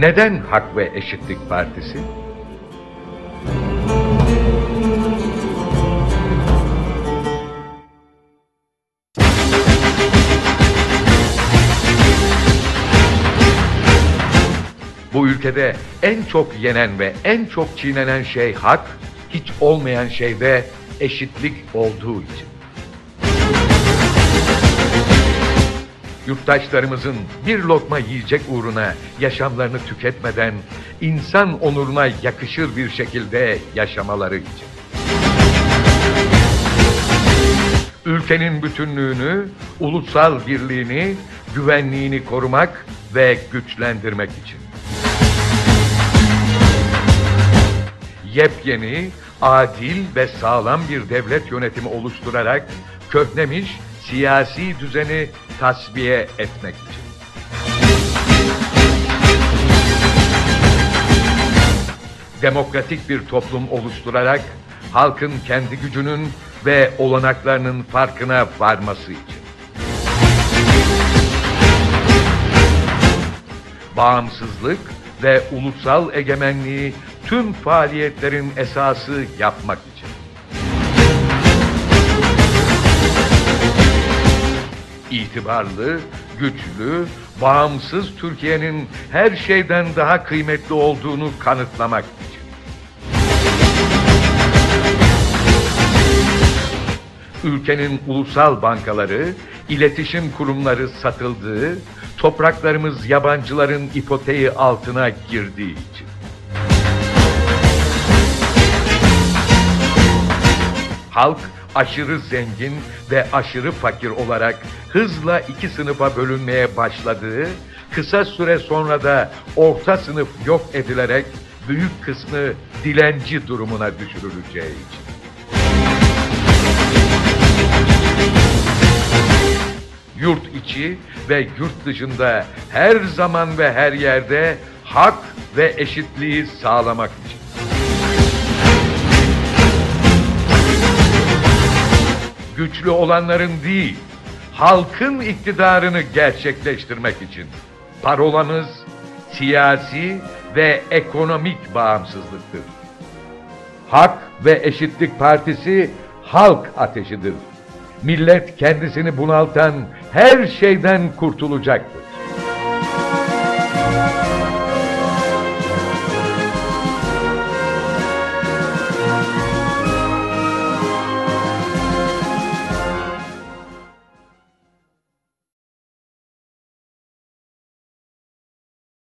Neden Hak ve Eşitlik Partisi? Bu ülkede en çok yenen ve en çok çiğnenen şey hak, hiç olmayan şey de eşitlik olduğu için. Yurttaşlarımızın bir lokma yiyecek uğruna yaşamlarını tüketmeden insan onuruna yakışır bir şekilde yaşamaları için. Ülkenin bütünlüğünü, ulusal birliğini, güvenliğini korumak ve güçlendirmek için. Yepyeni, adil ve sağlam bir devlet yönetimi oluşturarak köhnemiş siyasi düzeni tasfiye etmek için. Demokratik bir toplum oluşturarak halkın kendi gücünün ve olanaklarının farkına varması için. Bağımsızlık ve ulusal egemenliği tüm faaliyetlerin esası yapmak için. İtibarlı, güçlü, bağımsız Türkiye'nin her şeyden daha kıymetli olduğunu kanıtlamak için. Ülkenin ulusal bankaları, iletişim kurumları satıldığı, topraklarımız yabancıların ipoteği altına girdiği için. Halk aşırı zengin ve aşırı fakir olarak hızla iki sınıfa bölünmeye başladığı, kısa süre sonra da orta sınıf yok edilerek büyük kısmı dilenci durumuna düşürüleceği için. Yurt içi ve yurt dışında her zaman ve her yerde hak ve eşitliği sağlamak için. Güçlü olanların değil, halkın iktidarını gerçekleştirmek için. Parolamız siyasi ve ekonomik bağımsızlıktır. Hak ve Eşitlik Partisi halk ateşidir. Millet kendisini bunaltan her şeyden kurtulacaktır.